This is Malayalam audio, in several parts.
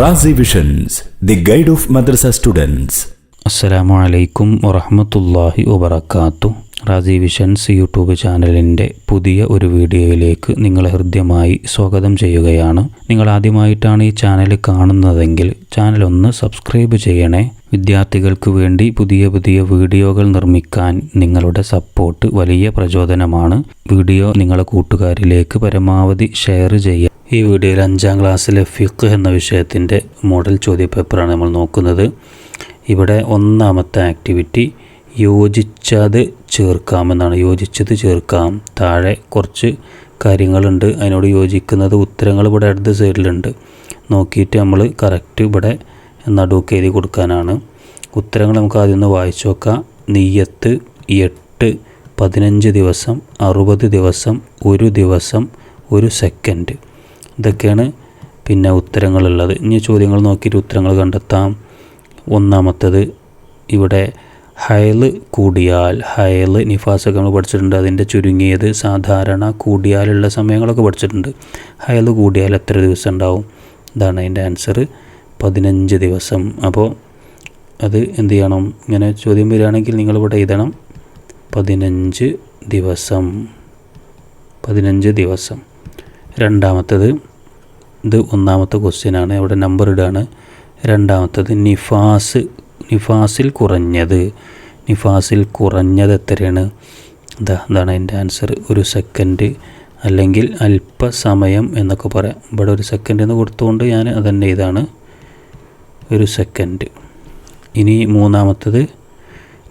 Razi visions the guide of madrasa students അസ്സലാമു അലൈക്കും വറഹമത്തല്ലാഹി വബർക്കാത്തു റാസി വിഷൻസ് യൂട്യൂബ് ചാനലിന്റെ പുതിയ ഒരു വീഡിയോയിലേക്ക് നിങ്ങളെ ഹൃദ്യമായി സ്വാഗതം ചെയ്യുകയാണ്. നിങ്ങൾ ആദ്യമായിട്ടാണ് ഈ ചാനൽ കാണുന്നതെങ്കിൽ ചാനൽ ഒന്ന് സബ്സ്ക്രൈബ് ചെയ്യണേ. വിദ്യാർത്ഥികൾക്ക് വേണ്ടി പുതിയ പുതിയ വീഡിയോകൾ നിർമ്മിക്കാൻ നിങ്ങളുടെ സപ്പോർട്ട് വലിയ പ്രചോദനമാണ്. വീഡിയോ നിങ്ങളെ കൂട്ടുകാരിലേക്ക് പരമാവധി ഷെയർ ചെയ്യുക ഈ വീഡിയോയിൽ അഞ്ചാം ക്ലാസ്സിലെ ഫിഖ് എന്ന വിഷയത്തിന്റെ മോഡൽ ചോദ്യപേപ്പറാണ് നമ്മൾ നോക്കുന്നത്. ഇവിടെ ഒന്നാമത്തെ ആക്ടിവിറ്റി യോജിച്ചത് ചേർക്കാമെന്നാണ്. യോജിച്ചത് ചേർക്കാം. താഴെ കുറച്ച് കാര്യങ്ങളുണ്ട്. അതിനോട് യോജിക്കുന്നത് ഉത്തരങ്ങൾ ഇവിടെ അടുത്ത സൈഡിലുണ്ട്. നോക്കിയിട്ട് നമ്മൾ കറക്റ്റ് ഇവിടെ നടുക്ക് എഴുതി കൊടുക്കാനാണ്. ഉത്തരങ്ങൾ നമുക്ക് ആദ്യം ഒന്ന് വായിച്ചു നോക്കാം. നെയ്യത്ത് എട്ട് പതിനഞ്ച് ദിവസം അറുപത് ദിവസം ഒരു ദിവസം ഒരു സെക്കൻഡ് ഇതൊക്കെയാണ് പിന്നെ ഉത്തരങ്ങളുള്ളത്. ഇനി ചോദ്യങ്ങൾ നോക്കിയിട്ട് ഉത്തരങ്ങൾ കണ്ടെത്താം. ഒന്നാമത്തത് ഇവിടെ ഹയൽ കൂടിയാൽ ഹയൽ നിഫാസൊക്കെ നമ്മൾ പഠിച്ചിട്ടുണ്ട്. അതിന്റെ ചുരുങ്ങിയത് സാധാരണ കൂടിയാലുള്ള സമയങ്ങളൊക്കെ പഠിച്ചിട്ടുണ്ട്. ഹയൽ കൂടിയാൽ എത്ര ദിവസം ഉണ്ടാവും? ഇതാണ് അതിന്റെ ആൻസർ പതിനഞ്ച് ദിവസം. അപ്പോൾ അത് എന്ത് ചെയ്യണം? ഇങ്ങനെ ചോദ്യം വരികയാണെങ്കിൽ നിങ്ങളിവിടെ എഴുതണം. പതിനഞ്ച് ദിവസം. പതിനഞ്ച് ദിവസം. രണ്ടാമത്തത് ഇത് ഒന്നാമത്തെ ക്വസ്റ്റ്യനാണ് അവിടെ നമ്പർ ഇടുകയാണ് രണ്ടാമത്തത് നിഫാസ്. നിഫാസിൽ കുറഞ്ഞത്. നിഫാസിൽ കുറഞ്ഞത് എത്രയാണ്? ഇതാ ഇതാണ് അതിന്റെ ആൻസർ ഒരു സെക്കൻഡ് അല്ലെങ്കിൽ അല്പസമയം എന്നൊക്കെ പറയാം. ഇവിടെ ഒരു സെക്കൻഡ് എന്ന് കൊടുത്തുകൊണ്ട് ഞാൻ അതന്നെ ഇതാണ്. ഒരു സെക്കൻഡ് ഇനി മൂന്നാമത്തത്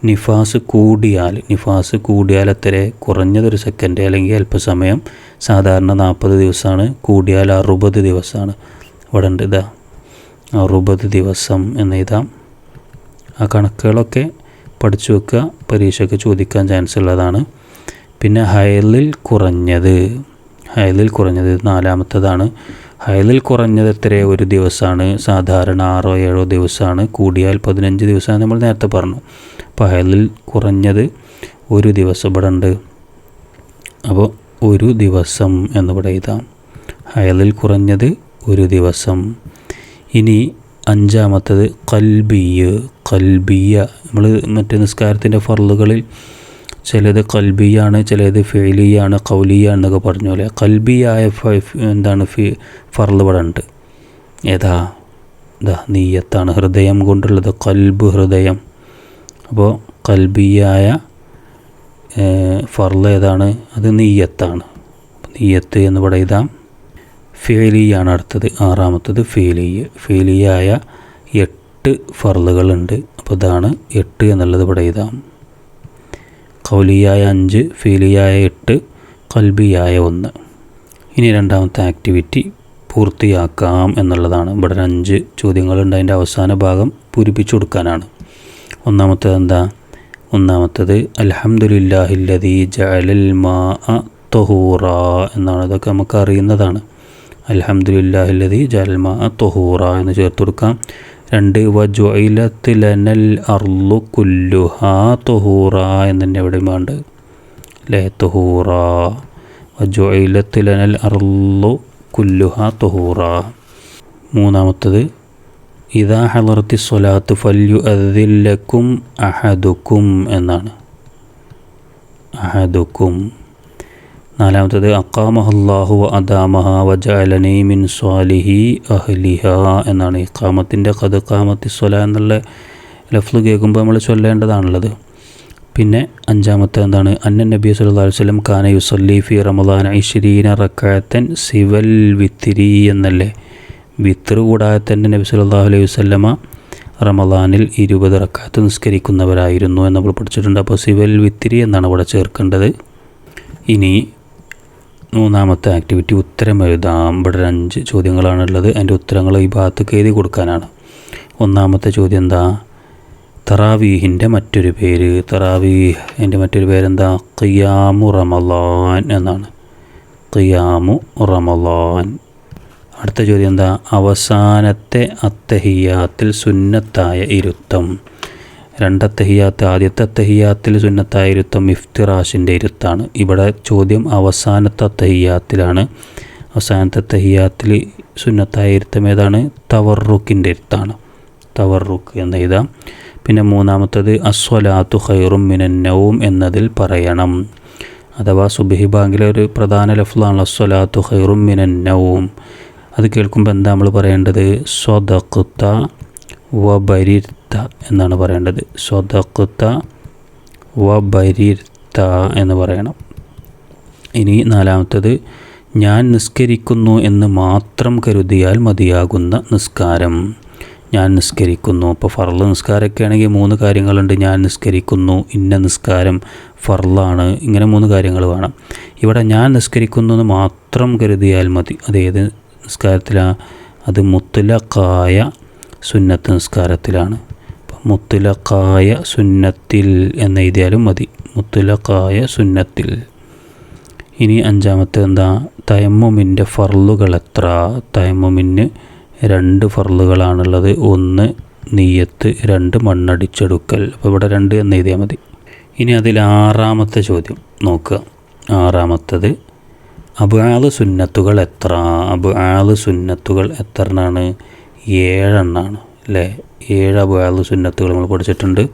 നിഫാസ് കൂടിയാൽ. നിഫാസ് കൂടിയാൽ എത്ര കുറഞ്ഞതൊരു സെക്കൻഡ് അല്ലെങ്കിൽ അല്പസമയം. സാധാരണ നാൽപ്പത് ദിവസമാണ് കൂടിയാൽ അറുപത് ദിവസമാണ്. ഇവിടെ ഉണ്ട് ഇതാ അറുപത് ദിവസം എന്ന് എഴുതാം ആ കണക്കുകളൊക്കെ പഠിച്ചു വെക്കുക പരീക്ഷയ്ക്ക് ചോദിക്കാൻ ചാൻസ് ഉള്ളതാണ്. പിന്നെ ഹയലിൽ കുറഞ്ഞത് ഹയലിൽ കുറഞ്ഞത് നാലാമത്തതാണ്. ഹയലിൽ കുറഞ്ഞത് എത്ര ഒരു ദിവസമാണ് സാധാരണ ആറോ ഏഴോ ദിവസമാണ് കൂടിയാൽ പതിനഞ്ച് ദിവസമാണ് നമ്മൾ നേരത്തെ പറഞ്ഞു. അപ്പോൾ ഹയലിൽ കുറഞ്ഞത് ഒരു ദിവസം ഇവിടെ ഉണ്ട്. അപ്പോൾ ഒരു ദിവസം എന്നിവിടെ എഴുതാം. ഹയലിൽ കുറഞ്ഞത് ഒരു ദിവസം. ഇനി അഞ്ചാമത്തത് കൽബിയ് കൽബിയ. നമ്മൾ മറ്റ് നിസ്കാരത്തിന്റെ ഫറലുകളിൽ ചിലത് കൽബിയാണ് ചിലത് ഫെയിലിയാണ് കൗലിയ എന്നൊക്കെ പറഞ്ഞ പോലെ. കൽബിയായ എന്താണ് ഫി ഫറൽ ഇവിടെ ഉണ്ട്. ഏതാ? ഇതാ നീയത്താണ്. ഹൃദയം കൊണ്ടുള്ളത് കൽബ് ഹൃദയം. അപ്പോൾ കൽബിയായ ഫറൽ ഏതാണ്? അത് നെയ്യത്താണ് നെയ്യത്ത് എന്ന് പറയുന്ന ഫേലിയാണ് അടുത്തത്. ആറാമത്തത് ഫേലിയ. ഫേലിയായ എട്ട് ഫർലുകളുണ്ട് അപ്പോൾ ഇതാണ് എട്ട് എന്നുള്ളത് ഇവിടെ എഴുതാം. കൗലിയായ അഞ്ച് ഫേലിയായ എട്ട് കൽബിയായ ഒന്ന്. ഇനി രണ്ടാമത്തെ ആക്ടിവിറ്റി പൂർത്തിയാക്കാം എന്നുള്ളതാണ്. ഇവിടെ അഞ്ച് ചോദ്യങ്ങളുണ്ട്. അതിന്റെ അവസാന ഭാഗം പൂരിപ്പിച്ചു കൊടുക്കാനാണ്. ഒന്നാമത്തത് എന്താ? ഒന്നാമത്തത് അലഹമുല്ലാഹില്ലതി ജഅലൽ മാ തൊഹൂറ എന്നാണ്. അതൊക്കെ നമുക്ക് അറിയുന്നതാണ്. അലഹമുല്ലാഹില്ലതി ജഅലൽ മാ തൊഹൂറ എന്ന് ചേർത്ത് കൊടുക്കാം. രണ്ട് വജുയിലത്ത് ലനൽ അർലു കുല്ലുഹ തൊഹൂറ എന്ന് തന്നെ എവിടെയും വേണ്ട ലേ തൊഹൂറ. വജുയിലത്ത് ലനൽ അർലു കുല്ലുഹ തൊഹൂറ. മൂന്നാമത്തത് ഇതാ ഹലർത്തി സ്വലാത്ത് ഫല്യു അതില്ലക്കും അഹദുക്കും എന്നാണ്. അഹദുക്കും. നാലാമത്തത് അക്കാമഹല്ലാഹു അദാമഹ വജാലനി മിൻ സ്വാലിഹി അഹ്ലിഹ എന്നാണ്. ഇക്കാമത്തിന്റെ കത് കാമത്തി സ്വല എന്നുള്ള ലഫ്ല് കേൾക്കുമ്പോൾ നമ്മൾ ചൊല്ലേണ്ടതാണുള്ളത്. പിന്നെ അഞ്ചാമത്തെ എന്താണ്? അന്നൻ നബി അലൈഹി വസല്ലം കാന യുസല്ലി ഫി റമദാൻ ഐശ്വരീന റക്കാത്തൻ സിവൽ വിത്തിരി എന്നല്ലേ? വിത്തർ കൂടാതെ തന്നെ നബി സല്ലല്ലാഹു അലൈഹി വസല്ലമ റമദാനിൽ ഇരുപത് റക്കാത്ത് നിസ്കരിക്കുന്നവരായിരുന്നു എന്ന് നമ്മൾ പഠിച്ചിട്ടുണ്ട്. അപ്പോൾ സിവൽ വിത്തിരി എന്നാണ് ഇവിടെ ചേർക്കേണ്ടത്. ഇനി മൂന്നാമത്തെ ആക്ടിവിറ്റി ഉത്തരം എഴുതാം. ഇവിടെ അഞ്ച് ചോദ്യങ്ങളാണുള്ളത് അതിന്റെ ഉത്തരങ്ങൾ ഈ ഭാഗത്തേക്ക് എഴുതി കൊടുക്കാനാണ്. ഒന്നാമത്തെ ചോദ്യം എന്താ? തറാവീഹിന്റെ മറ്റൊരു പേര്. തറാവീഹ് എന്റെ മറ്റൊരു പേരെന്താ? ഖിയാമു റമലാൻ എന്നാണ്. ഖിയാമു റമലാൻ അടുത്ത ചോദ്യം എന്താ? അവസാനത്തെ അത്തഹിയാത്തിൽ സുന്നത്തായ ഇരുത്തം. രണ്ടത്തഹിയാത്ത് ആദ്യത്തെ അത്തഹിയാത്തിൽ സുന്നത്തായ ഇരുത്തം ഇഫ്തിറാഷിന്റെ ഇരുത്താണ്. ഇവിടെ ചോദ്യം അവസാനത്തെ അത്തഹിയാത്തിലാണ്. അവസാനത്തെ തഹിയാത്തിൽ സുന്നത്തായ ഇരുത്തം ഏതാണ്? തവർറുക്കിന്റെ ഇരുത്താണ്. തവർറുക്ക് എന്ന് എഴുതാം പിന്നെ മൂന്നാമത്തത് അസ്വലാത്തു ഖൈറും മിനന്നവും എന്നതിൽ പറയണം. അഥവാ സുബഹി ബാങ്കിലെ ഒരു പ്രധാന ലഫ്ലാണ് അസ്വലാത്തു ഖൈറും മിനന്നവും അത് കേൾക്കുമ്പോൾ എന്താ നമ്മൾ പറയേണ്ടത്? സ്വതക്കുത്ത വ ബരിർത്ത എന്നാണ് പറയേണ്ടത്. സ്വതക്കുത്ത വ ബരിർത്ത എന്ന് പറയണം. ഇനി നാലാമത്തത് ഞാൻ നിസ്കരിക്കുന്നു എന്ന് മാത്രം കരുതിയാൽ മതിയാകുന്ന നിസ്കാരം. ഞാൻ നിസ്കരിക്കുന്നു. ഇപ്പോൾ ഫർൾ നിസ്കാരമൊക്കെ ആണെങ്കിൽ മൂന്ന് കാര്യങ്ങളുണ്ട്. ഞാൻ നിസ്കരിക്കുന്നു ഇന്ന നിസ്കാരം ഫർളാണ്. ഇങ്ങനെ മൂന്ന് കാര്യങ്ങൾ വേണം. ഇവിടെ ഞാൻ നിസ്കരിക്കുന്നു എന്ന് മാത്രം കരുതിയാൽ മതി. അതേത് നിസ്കാരത്തിലാണ് അത് മുത്തലക്കായ സുന്നത്ത് നിസ്കാരത്തിലാണ്. മുത്തലക്കായ സുന്നത്തിൽ എന്ന് എഴുതിയാലും മതി. മുത്തലക്കായ സുന്നത്തിൽ. ഇനി അഞ്ചാമത്തെ എന്താ തയമ്മുമിന്റെ ഫർളുകൾ എത്ര തയമ്മുമിന് രണ്ട് ഫർളുകളാണുള്ളത്. ഒന്ന് നീയത്ത് രണ്ട് മണ്ണടിച്ചെടുക്കൽ. അപ്പോൾ ഇവിടെ രണ്ട് എന്ന് എഴുതിയാൽ മതി. ഇനി അതിൽ ആറാമത്തെ ചോദ്യം നോക്കുക. ആറാമത്തത് അബുആൽ സുന്നത്തുകൾ എത്ര? അബുആൽ സുന്നത്തുകൾ എത്ര എണ്ണാണ് ഏഴെണ്ണാണ് അല്ലേ? ഏഴ് അബുആൽ സുന്നത്തുകൾ നമ്മൾ പഠിച്ചിട്ടുണ്ട്.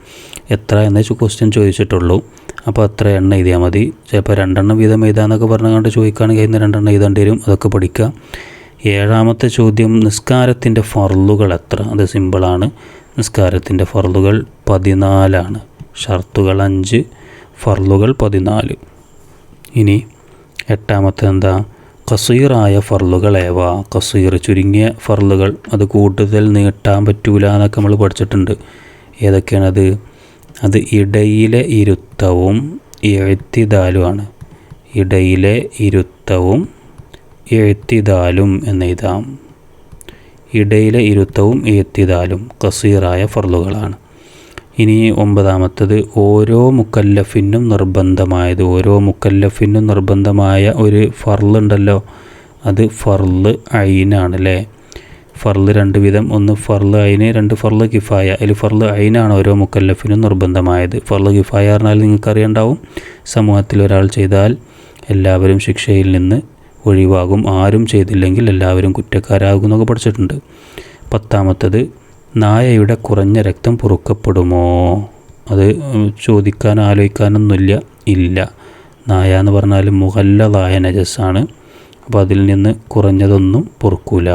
എത്ര എന്ന് ക്വസ്റ്റ്യൻ ചോദിച്ചിട്ടുള്ളൂ. അപ്പോൾ അത്ര എണ്ണ എഴുതിയാൽ മതി. ചിലപ്പോൾ രണ്ടെണ്ണം വീതം എഴുതാമെന്നൊക്കെ പറഞ്ഞുകൊണ്ട് ചോദിക്കുകയാണെങ്കിൽ ഇന്ന് രണ്ടെണ്ണം എഴുതേണ്ടി വരും. അതൊക്കെ പഠിക്കുക. ഏഴാമത്തെ ചോദ്യം നിസ്കാരത്തിന്റെ ഫർളുകൾ എത്ര? അത് സിമ്പിളാണ് നിസ്കാരത്തിന്റെ ഫർളുകൾ പതിനാലാണ്. ഷർത്തുകൾ അഞ്ച് ഫർളുകൾ പതിനാല്. ഇനി എട്ടാമത്തെ എന്താ? കസീറായ ഫർളുകൾ ഏവ കസീർ ചുരുങ്ങിയ ഫർലുകൾ അത് കൂടുതൽ നീട്ടാൻ പറ്റൂല എന്നൊക്കെ നമ്മൾ പഠിച്ചിട്ടുണ്ട്. ഏതൊക്കെയാണത്? അത് ഇടയിലെ ഇരുത്തവും എഴുത്തിദാലുമാണ് ഇടയിലെ ഇരുത്തവും എഴുത്തിദാലും എന്നെഴുതാം. ഇടയിലെ ഇരുത്തവും എഴുത്തിദാലും കസീറായ ഫർളുകളാണ്. ഇനി ഒമ്പതാമത്തത് ഓരോ മുക്കല്ലഫിനും നിർബന്ധമായത് ഓരോ മുക്കല്ലഫിനും നിർബന്ധമായ ഒരു ഫർളുണ്ടല്ലോ. അത് ഫർൾ അയിനാണ് അല്ലേ ഫർൾ രണ്ട് വിധം. ഒന്ന് ഫർൾ അയിന് രണ്ട് ഫർൾ കിഫായ. അതിൽ ഫർൾ അയിനാണ് ഓരോ മുക്കല്ലഫിനും നിർബന്ധമായത്. ഫർൾ കിഫായ പറഞ്ഞാൽ നിങ്ങൾക്കറിയണ്ടാവും. സമൂഹത്തിൽ ഒരാൾ ചെയ്താൽ എല്ലാവരും ശിക്ഷയിൽ നിന്ന് ഒഴിവാകും. ആരും ചെയ്തില്ലെങ്കിൽ എല്ലാവരും കുറ്റക്കാരാകും എന്നൊക്കെ പഠിച്ചിട്ടുണ്ട്. പത്താമത്തത് നായയുടെ കുറഞ്ഞ രക്തം പൊറുക്കപ്പെടുമോ? അത് ചോദിക്കാൻ ആലോചിക്കാനൊന്നുമില്ല. ഇല്ല. നായ എന്ന് പറഞ്ഞാൽ മുഹല്ലതായ നജസ്സാണ്. അപ്പോൾ അതിൽ നിന്ന് കുറഞ്ഞതൊന്നും പൊറുക്കൂല.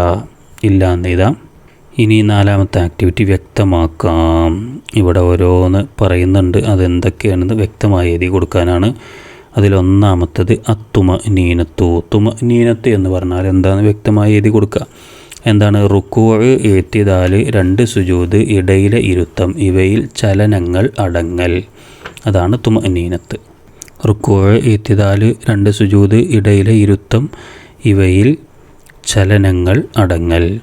ഇല്ല എന്നെഴുതാം ഇനി നാലാമത്തെ ആക്ടിവിറ്റി വ്യക്തമാക്കാം. ഇവിടെ ഓരോന്ന് പറയുന്നുണ്ട്. അതെന്തൊക്കെയാണെന്ന് വ്യക്തമായി എഴുതി കൊടുക്കാനാണ്. അതിലൊന്നാമത്തത് അത്തുമ നീനത്തു. തുമ നീനത്ത് എന്ന് പറഞ്ഞാൽ എന്താണെന്ന് വ്യക്തമായി എഴുതി കൊടുക്കുക. എന്താണ്? റുക്കുവ് ഏത്തിതാൽ രണ്ട് സുജൂത് ഇടയിലെ ഇരുത്തം ഇവയിൽ ചലനങ്ങൾ അടങ്ങൽ. അതാണ് തുമനീനത്ത് നീനത്ത് റുക്കുവ് ഏത്തിതാൽ രണ്ട് സുജൂത് ഇടയിലെ ഇരുത്തം ഇവയിൽ ചലനങ്ങൾ അടങ്ങൽ.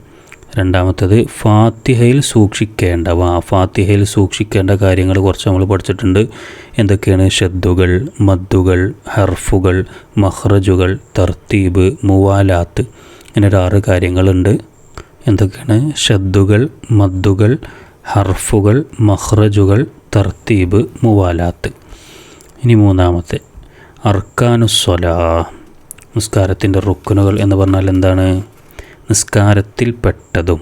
രണ്ടാമത്തത് ഫാത്തിഹയിൽ സൂക്ഷിക്കേണ്ടവ ഫാത്തിഹയിൽ സൂക്ഷിക്കേണ്ട കാര്യങ്ങൾ കുറച്ച് നമ്മൾ പഠിച്ചിട്ടുണ്ട്. എന്തൊക്കെയാണ്? ഷദ്ദുകൾ മദ്ദുകൾ ഹർഫുകൾ മഹ്റജുകൾ തർത്തീബ് മുവാലാത്ത്. ഇങ്ങനെ ഒരു ആറ് കാര്യങ്ങളുണ്ട്. എന്തൊക്കെയാണ്? ഷദ്ദുകൾ മദ്ദുകൾ ഹർഫുകൾ മഹ്റജുകൾ തർത്തീബ് മുവാലാത്ത്. ഇനി മൂന്നാമത്തെ. അർക്കാനുസ്വല. നിസ്കാരത്തിന്റെ റുക്കുനുകൾ എന്ന് പറഞ്ഞാൽ എന്താണ്? നിസ്കാരത്തിൽപ്പെട്ടതും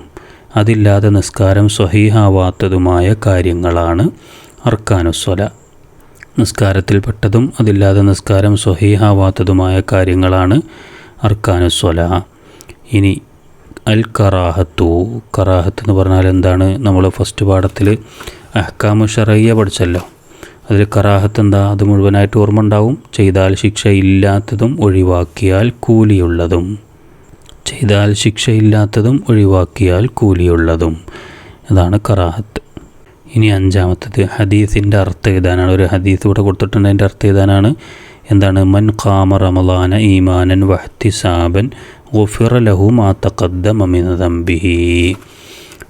അതില്ലാതെ നിസ്കാരം സ്വഹീഹാവാത്തതുമായ കാര്യങ്ങളാണ് അർക്കാനുസ്വല. നിസ്കാരത്തിൽപ്പെട്ടതും അതില്ലാതെ നിസ്കാരം സ്വഹീഹാവാത്തതുമായ കാര്യങ്ങളാണ് അർക്കാനുസ്വല. ഇനി അൽ കറാഹത്തു കറാഹത്ത് എന്ന് പറഞ്ഞാൽ എന്താണ്? നമ്മൾ ഫസ്റ്റ് പാഠത്തിൽ അഹ്കാമു ഷറയ്യ പഠിച്ചല്ലോ. അതിൽ കറാഹത്ത് എന്താ? അത് മുഴുവനായിട്ട് ഓർമ്മ ഉണ്ടാവും. ചെയ്താൽ ശിക്ഷയില്ലാത്തതും ഒഴിവാക്കിയാൽ കൂലിയുള്ളതും. ചെയ്താൽ ശിക്ഷയില്ലാത്തതും ഒഴിവാക്കിയാൽ കൂലിയുള്ളതും. അതാണ് കറാഹത്ത്. ഇനി അഞ്ചാമത്തത് ഹദീസിന്റെ അർത്ഥം എഴുതാനാണ്. ഒരു ഹദീസ് ഇവിടെ കൊടുത്തിട്ടുണ്ട്. അതിന്റെ അർത്ഥം എഴുതാനാണ്. എന്താണ്? മൻ ഖാമ റമലാന ഈമാനൻ വഹ്തിസാബൻ ഗുഫിറ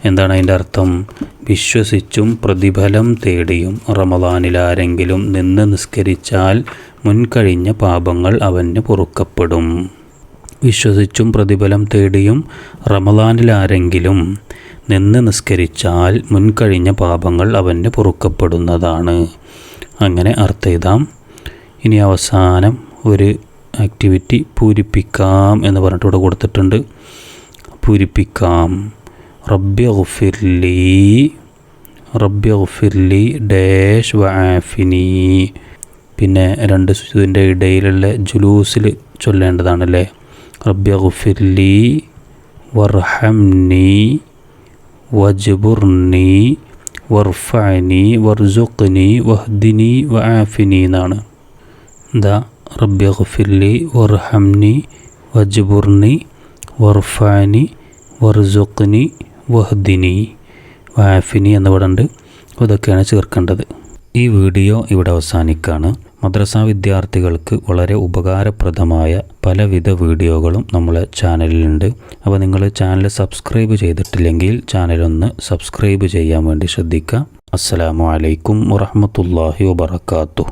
എന്താണ് അതിന്റെ അർത്ഥം? വിശ്വസിച്ചും പ്രതിഫലം തേടിയും റമദാനിൽ ആരെങ്കിലും നിന്ന് നിസ്കരിച്ചാൽ മുൻകഴിഞ്ഞ പാപങ്ങൾ അവന് പൊറുക്കപ്പെടും. വിശ്വസിച്ചും പ്രതിഫലം തേടിയും റമദാനിൽ ആരെങ്കിലും നിന്ന് നിസ്കരിച്ചാൽ മുൻകഴിഞ്ഞ പാപങ്ങൾ അവന് പൊറുക്കപ്പെടുന്നതാണ്. അങ്ങനെ അർത്ഥം ഇനി അവസാനം ഒരു ആക്ടിവിറ്റി പൂരിപ്പിക്കാം എന്ന് പറഞ്ഞിട്ട് ഇവിടെ കൊടുത്തിട്ടുണ്ട്. പൂരിപ്പിക്കാം. റബ്ബി ഗുഫിർലി റബ്ബി ഗുഫിർലി ഡാഷ് വആഫിനി പിന്നെ രണ്ട് സുജുദിന്റെ ഇടയിലുള്ള ജുലൂസിൽ ചൊല്ലേണ്ടതാണല്ലേ? റബ്ബി ഗുഫിർലി വർഹംനി വജ്ബുർനി വർഫാനി വർസുഖ്നി വഹ്ദിനി വആഫിനി എന്നാണ്. എന്താ റബ്ബി ഗുഫിർലി വർഹംനി വജ്ബുർനി വർഫാനി വർസുഖ്നി വഹ്ദിനി. വാഫിനി എന്ന് പറയുന്നുണ്ട് ഇതൊക്കെയാണ് ചേർക്കേണ്ടത്. ഈ വീഡിയോ ഇവിടെ അവസാനിക്കുകയാണ് മദ്രസാ വിദ്യാർത്ഥികൾക്ക് വളരെ ഉപകാരപ്രദമായ പലവിധ വീഡിയോകളും നമ്മളെ ചാനലിലുണ്ട്. അപ്പോൾ നിങ്ങൾ ചാനൽ സബ്സ്ക്രൈബ് ചെയ്തിട്ടില്ലെങ്കിൽ ചാനലൊന്ന് സബ്സ്ക്രൈബ് ചെയ്യാൻ വേണ്ടി ശ്രദ്ധിക്കുക. അസ്സലാമു അലൈക്കും വറഹമത്തല്ലാഹി വബർക്കാത്തു